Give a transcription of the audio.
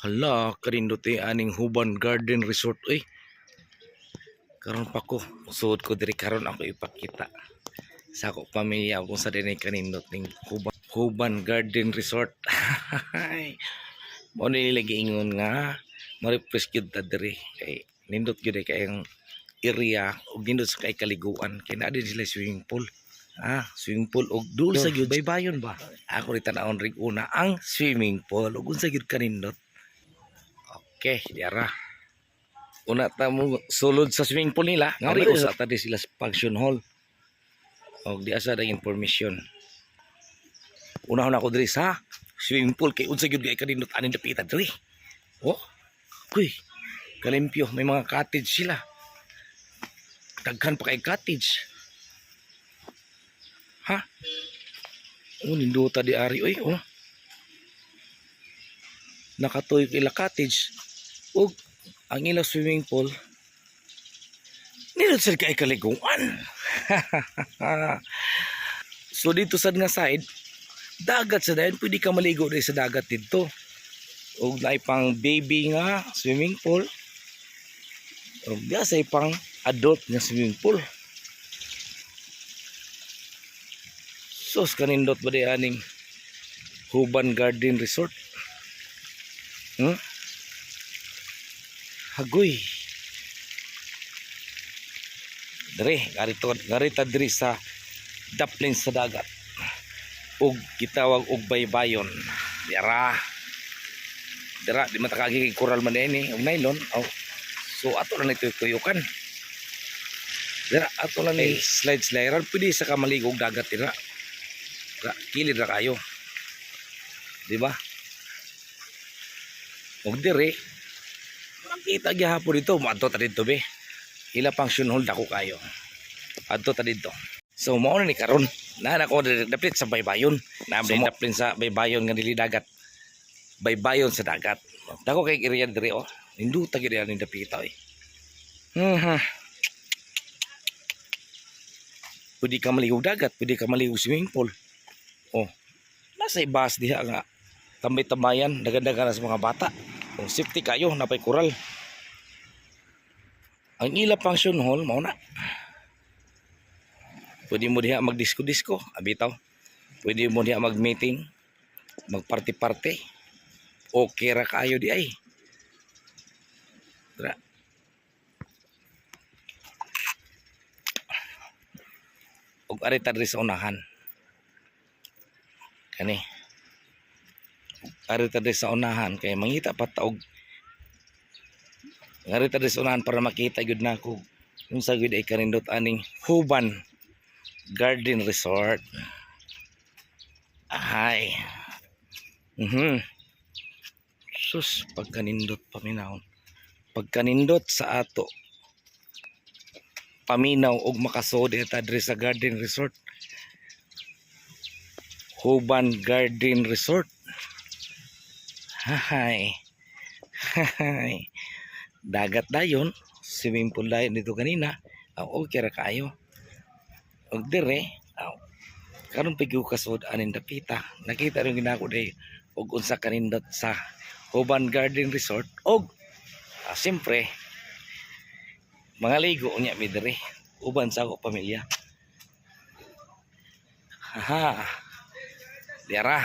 Hala, kanindote aning Huban Garden Resort oy. Karon pa ko, suod ko diri karon ako ipakita. Sa ako pamilya kung sa dinay kanindot ning Huban, Huban Garden Resort. Mo ni lagi ingon nga ma-refresh gyud ta diri kay nindot gyud ay kayang area ug nindot sa kay kaliguan kay naa din sila swimming pool. Ah, swimming pool og dul sa gyud baybayon ba. Ako rin tanawon rig una ang swimming pool ug unsa gyud kanindot. Okay, diara. Una ta mo sulod sa swimming pool nila. Nga rin usa ta di sila sa function hall. Og di asa dag information. Una na ako diri sa swimming pool kay unsa gyud kay kanindot anin dapitan diri. Oh. Kuy. Kalimpyo, may mga cottage sila. Daghan pa kay cottage. Ha? Oh, ninduta di ari oy, oh. Nakatoy ila cottage. Ug ang ilang swimming pool nilot sila kay kaliguan. so dito sad nga side dagat sa dayon pwede ka maligo diri sa dagat dito. Ug naay pang baby nga swimming pool. Ug diya say pang adult nga swimming pool. Sos kanindot ba di aning Huban Garden Resort? Hmm? Hagoy. Dere, garito, garita diri sa daplin sa dagat. Ug gitawag og baybayon. Dira. Dira, di matakagi kay coral man ini, og nylon. Oh. So ato lang ito tuyukan. Dira, ato lang ni slide slideran. Pwede sa kamaligog dagat dira. Dira, kilid ra kayo. Di ba? Og dire, makita gyapon dito, maadto ta dito be. Ila function hall dako kayo. Adto ta dito. So mao na ni karon. Na na ko dapit sa baybayon. Na so, dapit sa baybayon nga dili dagat. Baybayon sa dagat. Dako kay area dire oh. Hindu ta gid ni dapita oy. Mhm. Pwede ka maligo dagat, pwede ka maligo swimming pool. Oh. Nasa ibas diha nga tambay-tambayan, dagan-dagan sa mga bata. Kung safety kayo, napay kural. Ang ila function hall, mao na. Pwede mo diha magdisko-disko, abitaw. Pwede mo diha mag-meeting, mag-party-party. Okay ra kayo di ay. Tara. Og arita diri sa. Kani. Arita diri sa kay mangita pa taog Ngarita diri sa unahan para makita gyud nako kung sa gyud ay kanindot aning Huban Garden Resort. Ay. Mhm. Sus pagkanindot paminahon. Pagkanindot sa ato paminaw og makasod eta diri sa Garden Resort. Huban Garden Resort. Hay. Hay. Dagat dayon, swimming pool dayon dito kanina. Aw okay ra kayo. Og dire, aw karon pigyo kasod anin dapita. Nakita rin ginako day og unsa kanindot sa Huban Garden Resort og ah, siyempre mga ligo niya mi dire uban sa ako pamilya. Haha. Diara.